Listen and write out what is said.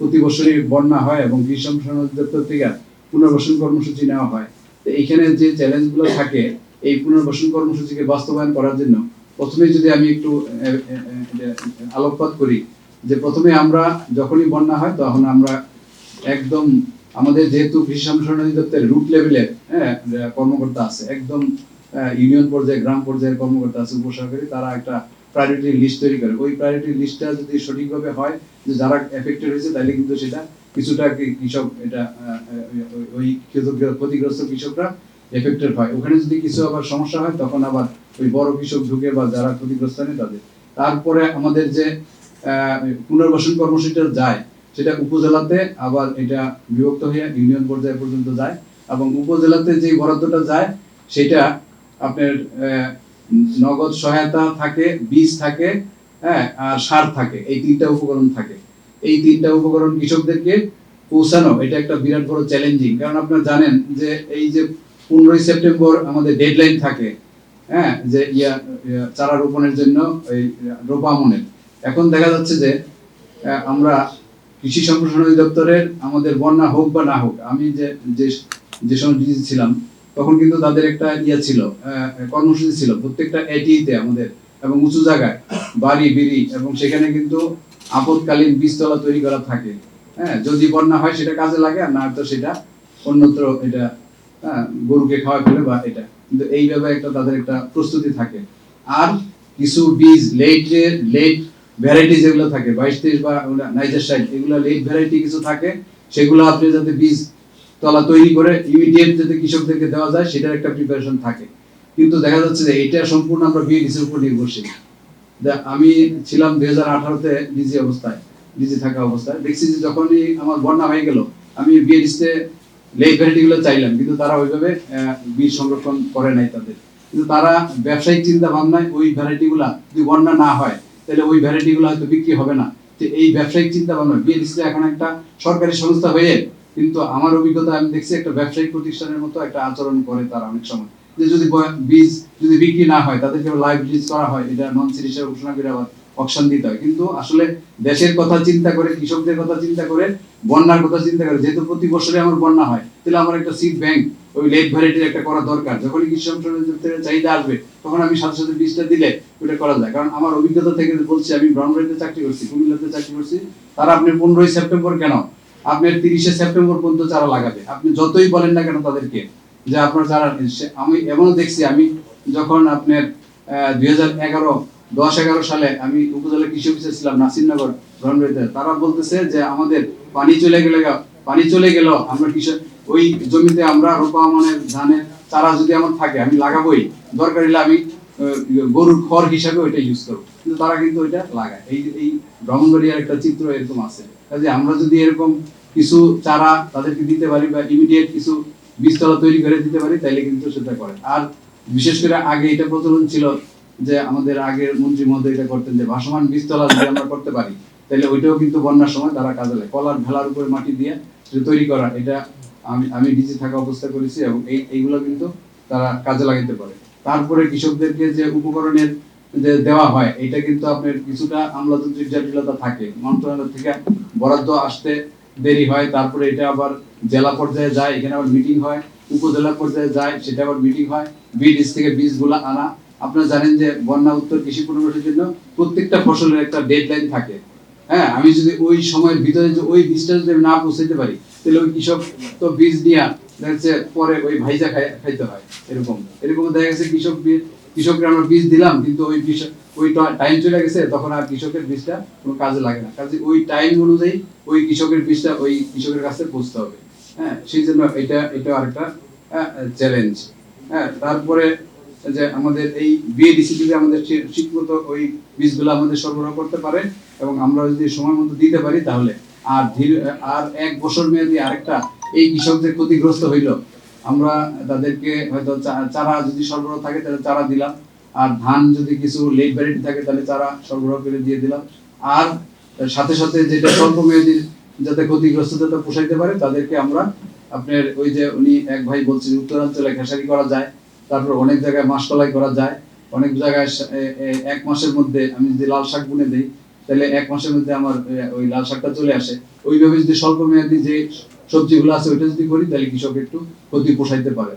প্রতি বছরই বন্যা হয় এবং সম্প্রসারণ অধিদপ্তর থেকে পুনর্বাসন কর্মসূচি নেওয়া হয়। তো এইখানে যে চ্যালেঞ্জগুলো থাকে, এই পুনর্বাসন কর্মসূচিকে বাস্তবায়ন করার জন্য প্রথমে যদি আমি একটু আলোকপাত করি, যে প্রথমে আমরা যখনই বন্যা হয় তখন আমরা একদম আমাদের যেহেতু কৃষি সম্প্রসারণ অধিদপ্তরের রুট লেভেলের হ্যাঁ কর্মকর্তা আছে, একদম ইউনিয়ন পর্যায়ে, গ্রাম পর্যায়ের কর্মকর্তা আছে, উপসহকারী, তারা একটা প্রায়োরিটি লিস্ট তৈরি করে। ওই প্রায়োরিটি লিস্টটা যদি সঠিকভাবে হয়, যে যারা এফেক্টেড হয়েছে তাহলে কিন্তু সেটা কিছুটা কৃষক এটা ওই- ক্ষতিগ্রস্ত কৃষকরা এফেক্টেড হয়। ওখানে যদি কিছু আবার সমস্যা হয়, তখন আবার ওই বড় কৃষক ঢুকে বা যারা ক্ষতিগ্রস্ত হয় তাদের। তারপরে আমাদের যে পুনর্বাসন কর্মসূচিটা যায়, সেটা উপজেলাতে আবার এটা বিভক্ত হয়ে ইউনিয়ন পর্যায় পর্যন্ত যায় এবং উপজেলাতে যে বরাদ্দটা যায়, সেটা আপনার নগদ সহায়তা থাকে, বীজ থাকে হ্যাঁ আর সার থাকে, এই তিনটা উপকরণ থাকে। এই তিনটা উপকরণ কৃষকদেরকে পৌঁছানো, এটা একটা বিরাট বড় চ্যালেঞ্জিং কারণ আপনারা জানেন যে এই যে পনেরোই সেপ্টেম্বর আমাদের ডেডলাইন থাকে হ্যাঁ যে ইয়া চারা রোপণের জন্য এই রোপামনের এখন দেখা যাচ্ছে যে আমরা কৃষি সম্প্রসারণ অধিদপ্তরের আমাদের বন্যা হোক বা না হোক, আমি যে যে সময় ছিলাম তখন কিন্তু তাদের একটা ইয়ে ছিল কর্মসূচি ছিল প্রত্যেকটা এটিতে আমাদের এবং উঁচু জায়গায়, বাড়ি, বিড়ি এবং সেখানে কিন্তু আপদকালীন বীজতলা তৈরি করা থাকে। হ্যাঁ যদি বন্যা হয় সেটা কাজে লাগে, আর না তো সেটা অন্যত্র এটা গরুকে খাওয়া ফেলে বা এটা। কিন্তু এইভাবে একটা তাদের একটা প্রস্তুতি থাকে। আর কিছু বীজ লেট লেট ভ্যারাইটি যেগুলো থাকে, বাইশ তেইশ বা নাইজার সাইড এগুলো লেট ভ্যারাইটি কিছু থাকে, সেগুলো আপনি যাতে বীজ তলা তৈরি করে ইমিডিয়েট যাতে কৃষকদেরকে দেওয়া যায়, সেটার একটা প্রিপারেশন থাকে। কিন্তু দেখা যাচ্ছে যে এটা সম্পূর্ণ আমরা বিএডিসির উপর নির্ভরশীল। আমি ছিলাম দুই হাজার আঠারোতে ডিজি অবস্থায় ডিজি থাকা অবস্থায়। দেখছি যে যখনই আমার বন্যা হয়ে গেল, আমি বিএডিসিতে লেট ভ্যারাইটি গুলো চাইলাম, কিন্তু তারা ওইভাবে বীজ সংরক্ষণ করে নাই তাদের। কিন্তু তারা ব্যবসায়িক চিন্তা ভাবনায় ওই ভ্যারাইটি গুলা যদি বন্যা না হয়, তাহলে ওই ভ্যারাইটি গুলো হয়তো বিক্রি হবে না। এই ব্যবসায়িক চিন্তা ভাবনা বিএডিসি এখন একটা সরকারি সংস্থা হয়ে কিন্তু আমার অভিজ্ঞতা, আমি দেখছি একটা ব্যবসায়িক প্রতিষ্ঠানের মতো একটা আচরণ করে তারা অনেক সময়। যে যদি বীজ যদি বিক্রি না হয়, তাদেরকে লাইভ রিলিজ করা হয়, এটা নন হিসেবে ঘোষণা করে আবার অকশন দিতে হয়। কিন্তু আসলে দেশের কথা চিন্তা করে, কৃষকদের কথা চিন্তা করে, বন্যার কথা চিন্তা করে, যেহেতু প্রতি বছরে আমার বন্যা হয়, তাহলে আমার একটা সিড ব্যাংক ওই লেট ভ্যারাইটির একটা করা দরকার। যখনই কৃষি সম্প্রসারণের চাহিদা আসবে, তখন আমি সাথে সাথে বীজটা দিলে ওটা করা যায়। কারণ আমার অভিজ্ঞতা থেকে বলছি, আমি ব্রাহ্মণবাড়িতে চাকরি করছি, কুমিল্লাতে চাকরি করছি, তারা আপনি পনেরোই সেপ্টেম্বর কেন আপনার তিরিশে সেপ্টেম্বর পর্যন্ত চারা লাগাবে আপনি যতই বলেন না কেন তাদেরকে যে আপনার চারা আমি এমনও দেখছি, আমি যখন আপনার দুই হাজার এগারো, দশ এগারো সালে আমি উপজেলা কৃষি অফিসে ছিলাম, নাসিরনগর ব্রাহ্মণবাড়িতে তারা বলতেছে যে আমাদের পানি চলে গেলে পানি চলে গেল আমরা কৃষক ওই জমিতে আমরা রোপা মানে ধানের চারা যদি আমার থাকে, আমি লাগাবোই। দরকার হলে আমি গরুর খড় হিসাবে ওইটা ইউজ করব। কিন্তু তারা কিন্তু ওইটা লাগায়। এই এই ব্রাহ্মণবাড়িয়ার একটা চিত্র এরকম আছে। কাজে আমরা যদি এরকম কিছু চারা তাদেরকে দিতে পারি বা ইমিডিয়েট কিছু বীজতলা তৈরি করে দিতে পারি তাহলে কিন্তু সেটা করে আর বিশেষ করে আগে এটা প্রচলন ছিল যে আমাদের আগের মন্ত্রী মহোদয় এটা করতেন যে ভাসমান বীজতলা যদি আমরা করতে পারি তাহলে ওইটাও কিন্তু বন্যার সময় তারা কাজে লাগে কলার ভেলার উপরে মাটি দিয়ে সেটা তৈরি করা, এটা আমি আমি ডিজি থাকা অবস্থা করেছি এবং এই, এইগুলো কিন্তু তারা কাজে লাগাতে পারে। তারপরে কৃষকদেরকে যে উপকরণের যে দেওয়া হয়, এটা কিন্তু আপনার কিছুটা আমলাতান্ত্রিক জটিলতা থাকে। মন্ত্রণালয় থেকে বরাদ্দ আসতে দেরি হয়, তারপরে এটা আবার জেলা পর্যায়ে যায়, এখানে আবার মিটিং হয়, উপজেলা পর্যায়ে যায়, সেটা আবার মিটিং হয় বিডিস থেকে বীজগুলো আনা। আপনারা জানেন যে বন্যা উত্তর কৃষি পুনর্বাসনের জন্য প্রত্যেকটা ফসলের একটা ডেডলাইন থাকে। হ্যাঁ আমি যদি ওই সময়ের ভিতরে যে ওই বীজটা যদি না পৌঁছাতে পারি, তাহলে ওই কৃষক তো বীজ নিয়ে, দেখা যাচ্ছে পরে ওই ভাইজা খাই- খাইতে হয়, এরকম। এরকম দেখা গেছে কৃষক কৃষককে আমরা বীজ দিলাম, কিন্তু ওই কৃষক, ওই টাইম চলে গেছে, তখন আর কৃষকের বীজটা কোনো কাজে লাগে না। কাজে ওই টাইম অনুযায়ী ওই কৃষকের বীজটা ওই কৃষকের কাছে পৌঁছতে হবে। হ্যাঁ সেই জন্য এটা এটা আরেকটা চ্যালেঞ্জ হ্যাঁ তারপরে যে আমাদের এই বিএডিসি যদি আমাদের ঠিক- ঠিকমতো ওই বীজগুলো আমাদের সরবরাহ করতে পারে এবং আমরা যদি সময় মতো দিতে পারি তাহলে, আর ধীরে, আর এক বছর মেয়াদি আরেকটা এই কৃষকদের ক্ষতিগ্রস্ত হইল আমরা তাদেরকে হয়তো চারা যদি সরবরাহ থাকে, তাহলে চারা দিলাম। আর ধান যদি কিছু লেট ভ্যারাইটি থাকে, তাহলে চারা সরবরাহ করে দিয়ে দিলাম। আর সাথে সাথে যেটা স্বল্প মেয়াদি যাতে ক্ষতিগ্রস্ত পোষাইতে পারে, তাদেরকে আমরা আপনার ওই যে উনি এক ভাই বলছেন, উত্তরাঞ্চলে খেসারি করা যায়, তারপর অনেক জায়গায় মাসকলাই করা যায়। অনেক জায়গায় এক মাসের মধ্যে আমি যদি লাল শাক বুনে দিই, তাহলে এক মাসের মধ্যে আমার ওই লাল শাকটা চলে আসে। ওইভাবে যদি স্বল্প মেয়াদি যে সবজিগুলো আছে ওইটা যদি করি তাহলে কৃষক একটু ক্ষতি পোষাইতে পারে।